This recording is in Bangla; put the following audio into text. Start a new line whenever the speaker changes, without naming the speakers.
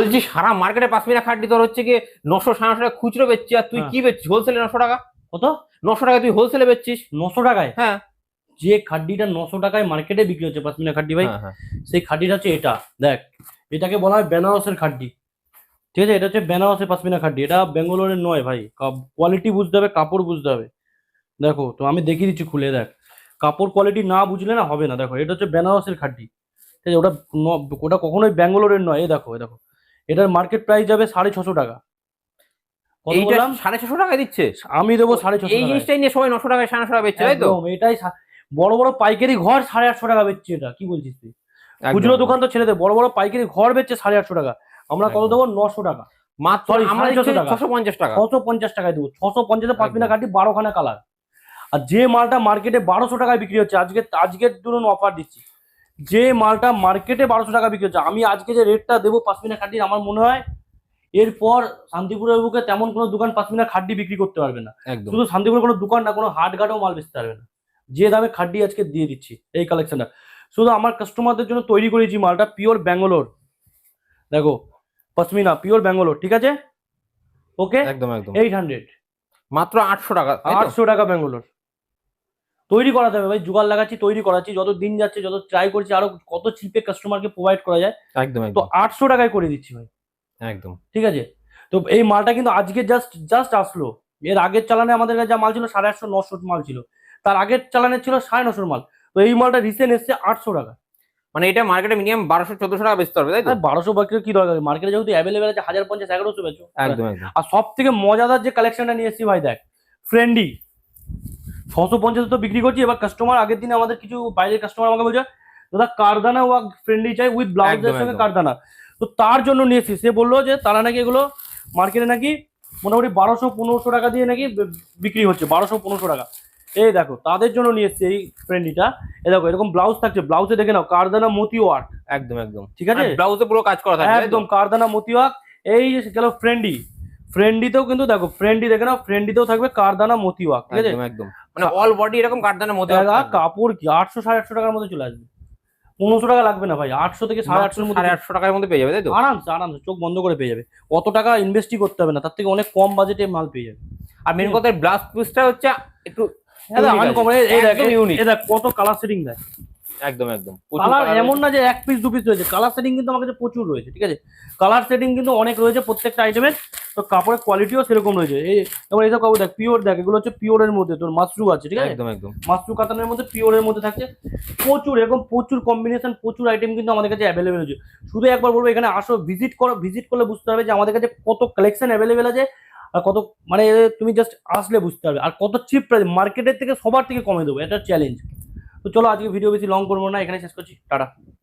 বলছি সারা মার্কেটে পাঁচমিনা খাটনি তোর হচ্ছে কি নশো সাড়ে নশো টাকা খুচরো বেচছি আর তুই
হ্যাঁ।
কি বেচছিস? হোলসেলে নশো টাকা?
কত?
নশো টাকা তুই হোলসেলে বেচছিস।
নশো টাকায়?
হ্যাঁ।
যে খাড্ডিটা নশো টাকায় মার্কেটে বিক্রি হচ্ছে পাঁচমিনা খাড্ডি ভাই
হ্যাঁ, হ্যাঁ।
সেই খাড্ডিটা হচ্ছে এটা। দেখ এটাকে বলা হয় বেনারসের খাড্ডি ঠিক আছে? এটা হচ্ছে বেনারসের পাশমিনা খাড্ডি এটা বেঙ্গালোরের নয় ভাই। কোয়ালিটি বুঝতে হবে কাপড় বুঝতে হবে। দেখো তো আমি দেখিয়ে দিচ্ছি খুলে দেখ। কাপড় কোয়ালিটি না বুঝলে না হবে না। দেখো এটা হচ্ছে বেনারসের খাড্ডি ঠিক আছে? ওটা ওটা কখনোই ব্যাঙ্গালোরের নয়। এই দেখো এই দেখো। এটার মার্কেট প্রাইস যাবে সাড়ে ছশো টাকা।
এইটা সাড়ে ছশো টাকা দিচ্ছে?
আমি দেবো সাড়ে ছশো
এই জিনিসটাই নিয়ে সবাই নশো টাকায় সাড়ে টাকা বেচছে তাই তো?
এটাই বড় বড় পাইকারি ঘর সাড়ে আটশো টাকা বেচছে এটা কি বলছিস তুই। খুচরো দোকান তো ছেড়ে দে বড় বড় পাইকারি ঘর বেচছে সাড়ে আটশো টাকা। আমরা কত দেবো? নশো টাকা।
মাত্র আমরা
ছশো
পঞ্চাশ টাকা।
ছশো পঞ্চাশ টাকায় দেবো। ছশো পঞ্চাশে পাঁচ। মিনা কাটি বারোখানা কালার। আর যে মালটা মার্কেটে বারোশো টাকায় বিক্রি হচ্ছে আজকে আজকের ধরুন অফার দিচ্ছি। যে মালটা মার্কেটে বারোশো টাকা বিক্রি হচ্ছে। আমি আজকে যে রেটটা দেবো পাঁচমিনা খাড্ডির আমার মনে হয় এরপর শান্তিপুরের বুকে তেমন কোনো দোকান পাঁচমিনা খাড্ডি বিক্রি করতে পারবে না।
একদম।
শুধু শান্তিপুরের কোনো দোকান না কোনো হাট ঘাটেও মাল বেচতে পারবে না। যে দামে খাড্ডি আজকে দিয়ে দিচ্ছি এই কালেকশনটা শুধু আমার কাস্টমারদের জন্য তৈরি করেছি মালটা পিওর ব্যাঙ্গালোর। দেখো পশমিনা পিওর ব্যাঙ্গালোর ঠিক আছে? ওকে
একদম একদম।
এইট হান্ড্রেড
মাত্র আটশো টাকা
আটশো টাকা ব্যাঙ্গালোর। তৈরি করাতে হবে ভাই জোগাড় লাগাচ্ছি তৈরি করাচ্ছি যত দিন যাচ্ছে যত ট্রাই করছি আরও কত চিপে কাস্টমারকে প্রোভাইড করা যায়
একদম
তো আটশো টাকায় করে দিচ্ছি ভাই।
একদম।
ঠিক আছে? তো এই মালটা কিন্তু আজকে জাস্ট জাস্ট আসলো। এর আগের চালানে আমাদের কাছে যা মাল ছিল সাড়ে আটশো নশো মাল ছিল। তার আগের চালানে ছিল সাড়ে নশোর মাল। তো এই মালটা রিসেন্ট এসছে আটশো টাকা।
মানে এটা মার্কেটে মিনিমাম বারোশো চোদ্দশো টাকা বেচতে হবে তাই তো?
বারোশো বাকি কি দরকার? মার্কেটে যেহেতু অ্যাভেলেবেল আছে হাজার পঞ্চাশ এগারোশো বেচো।
একদম
আর সব থেকে মজাদার যে কালেকশনটা নিয়ে এসেছি ভাই দেখ ফ্রেন্ডি ছশো পঞ্চাশ তো বিক্রি করছি এবার কাস্টমার আগের দিনে আমাদের কিছু বাইরের কাস্টমার আমাকে বলছে দাদা কারদানা ওয়াক ফ্রেন্ডলি চাই উইথ ব্লাউজের সঙ্গে কারদানা। তো তার জন্য নিয়ে এসেছি। সে বলল যে তারা নাকি এগুলো মার্কেটে নাকি মোটামুটি বারোশো পনেরোশো টাকা দিয়ে নাকি বিক্রি হচ্ছে বারোশো পনেরোশো টাকা। এই দেখো তাদের জন্য নিয়ে এসেছি এই ফ্রেন্ডিটা এই দেখো এরকম ব্লাউজ থাকছে ব্লাউজে দেখে নাও কারদানা মতি ওয়ার্ক
একদম একদম।
ঠিক আছে?
ব্লাউজে পুরো কাজ করা থাকে
একদম কারদানা মতিওয়াক এই যে গেল ফ্রেন্ডি ফ্রেন্ডিতেও কিন্তু দেখো ফ্রেন্ডি দেখে নাও ফ্রেন্ডিতেও থাকবে কারদানা মতিওয়াক ঠিক আছে?
একদম। মানে অল বডি এরকম কাঠদানের মধ্যে
কাপড় কি আটশো সাড়ে আটশো টাকার মধ্যে চলে আসবে? পনেরোশো টাকা লাগবে না ভাই আটশো থেকে সাড়ে আটশোর মধ্যে
সাড়ে আটশো টাকার মধ্যে পেয়ে যাবে তাই তো?
আরামসে আরামসে চোখ বন্ধ করে পেয়ে যাবে। অত টাকা ইনভেস্টই করতে হবে না তার থেকে অনেক কম বাজেটে মাল পেয়ে যাবে।
আর মেন কথা ব্লাউজ পিসটা হচ্ছে একটু
কত কালার সেটিং দেখ
একদম একদম।
কালার এমন না যে এক পিস দু পিস রয়েছে। কালার সেটিং কিন্তু আমার কাছে প্রচুর রয়েছে ঠিক আছে? কালার সেটিং কিন্তু অনেক রয়েছে প্রত্যেকটা আইটেমের তো কাপড়ের কোয়ালিটিও সেরকম রয়েছে। এই যেমন এইসব কাপড় দেখ পিওর দেখ এগুলো হচ্ছে পিওরের মধ্যে তোর মাশরু আছে ঠিক আছে?
একদম একদম।
মাশরু কাতানের মধ্যে পিওরের মধ্যে থাকছে। প্রচুর এরকম প্রচুর কম্বিনেশন প্রচুর আইটেম কিন্তু আমাদের কাছে অ্যাভেলেবেল আছে শুধু একবার বলব এখানে আসো ভিজিট করো ভিজিট করলে বুঝতে পারবে যে আমাদের কাছে কত কালেকশন অ্যাভেলেবেল আছে আর কত মানে তুমি জাস্ট আসলে বুঝতে পারবে। আর কত চিপ প্রাইস মার্কেটের থেকে সবার থেকে কমে দেবো এটা চ্যালেঞ্জ তো চলো আজকে ভিডিও বেশি লং করব না এখানে শেষ করছি টাটা।